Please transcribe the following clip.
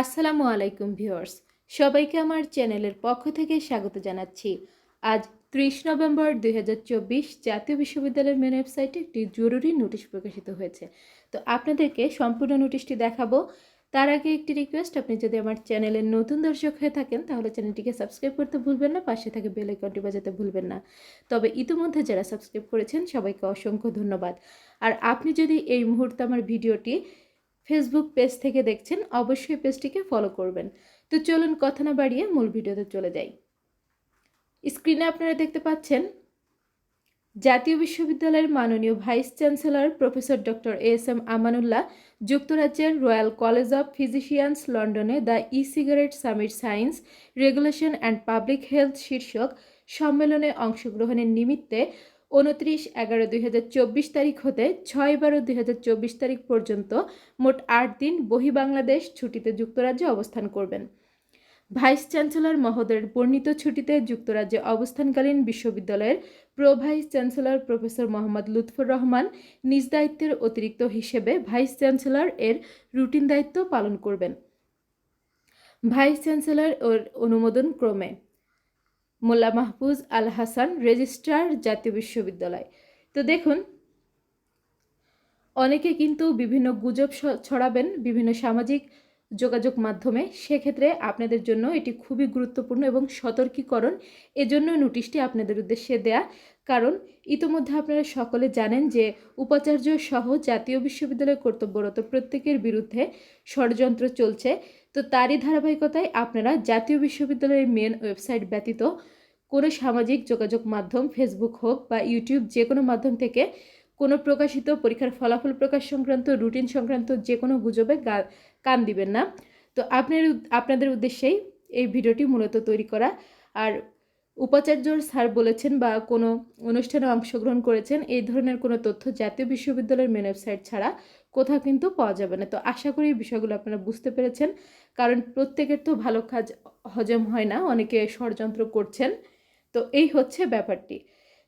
আসসালামু আলাইকুম ভিউয়ার্স, সবাইকে আমার চ্যানেলের পক্ষ থেকে স্বাগত জানাচ্ছি। আজ ত্রিশ নভেম্বর দুই হাজার চব্বিশ জাতীয় বিশ্ববিদ্যালয়ের মেন ওয়েবসাইটে একটি জরুরি নোটিশ প্রকাশিত হয়েছে। তো আপনাদেরকে সম্পূর্ণ নোটিশটি দেখাবো। তার আগে একটি রিকোয়েস্ট আপনি যদি আমার চ্যানেলের নতুন দর্শক হয়ে থাকেন, তাহলে চ্যানেলটিকে সাবস্ক্রাইব করতে ভুলবেন না, পাশে থাকে বেল আইকনটি বাজাতে ভুলবেন না। তবে ইতিমধ্যে যারা সাবস্ক্রাইব করেছেন, সবাইকে অসংখ্য ধন্যবাদ। আর আপনি যদি এই মুহূর্তে আমার ভিডিওটি ফেসবুক পেজ থেকে দেখছেন, অবশ্যই পেজটিকে ফলো করবেন। তো চলুন কথা না বাড়িয়ে মূল ভিডিওতে চলে যাই। স্ক্রিনে আপনারা দেখতে পাচ্ছেন, জাতীয় বিশ্ববিদ্যালয়ের মাননীয় vice chancellor professor doctor S M Amanullah যুক্তরাজ্যের রয়্যাল কলেজ অফ ফিজিশিয়ানস লন্ডনে the E cigarette summit science regulation and public health শীর্ষক সম্মেলনে অংশগ্রহণের নিমিত্তে উনত্রিশ এগারো দুই হাজার চব্বিশ তারিখ হতে ছয় বারো দুই হাজার চব্বিশ তারিখ পর্যন্ত মোট আট দিন বহি বাংলাদেশ ছুটিতে যুক্তরাজ্যে অবস্থান করবেন। ভাইস চ্যান্সেলর মহোদয়ের বর্ণিত ছুটিতে যুক্তরাজ্যে অবস্থানকালীন বিশ্ববিদ্যালয়ের pro vice chancellor professor Mohammad Lutfor Rahman নিজ দায়িত্বের অতিরিক্ত হিসেবে ভাইস চ্যান্সেলর এর রুটিন দায়িত্ব পালন করবেন। ভাইস চ্যান্সেলর ওর অনুমোদন ক্রমে মোল্লা মাহফুজ আল হাসান রেজিস্ট্রার জাতীয় বিশ্ববিদ্যালয়। তো দেখুন, অনেকে কিন্তু বিভিন্ন গুজব ছড়াবেন, বিভিন্ন সামাজিক যোগাযোগ মাধ্যমে, সেক্ষেত্রে আপনাদের জন্য এটি খুবই গুরুত্বপূর্ণ এবং সতর্কীকরণ। এজন্য নোটিশটি আপনাদের উদ্দেশ্যে দেয়া। কারণ, ইতোমধ্যে আপনারা সকলে জানেন যে, উপাচার্য সহ জাতীয় বিশ্ববিদ্যালয় কর্তব্যরত প্রত্যেকের বিরুদ্ধে ষড়যন্ত্র চলছে। তো তারই ধারাবাহিকতায় আপনারা জাতীয় বিশ্ববিদ্যালয়ের মেন ওয়েবসাইট ব্যতীত কোনো সামাজিক যোগাযোগ মাধ্যম, ফেসবুক হোক বা ইউটিউব যে কোনো মাধ্যম থেকে কোনো প্রকাশিত পরীক্ষার ফলাফল প্রকাশ সংক্রান্ত রুটিন সংক্রান্ত যে কোনো গুজবে কান দিবেন না। তো আপনার আপনাদের উদ্দেশ্যেই এই ভিডিওটি মূলত তৈরি করা। আর উপাচার্য স্যার বলেছেন বা কোনো অনুষ্ঠানে অংশগ্রহণ করেছেন, এই ধরনের কোনো তথ্য জাতীয় বিশ্ববিদ্যালয়ের মেন ওয়েবসাইট ছাড়া কোথাও কিন্তু পাওয়া যাবে না। তো আশা করি এই বিষয়গুলো আপনারা বুঝতে পেরেছেন। কারণ প্রত্যেকের তো ভালো কাজ হজম হয় না, অনেকে ষড়যন্ত্র করছেন। তো এই হচ্ছে ব্যাপারটি।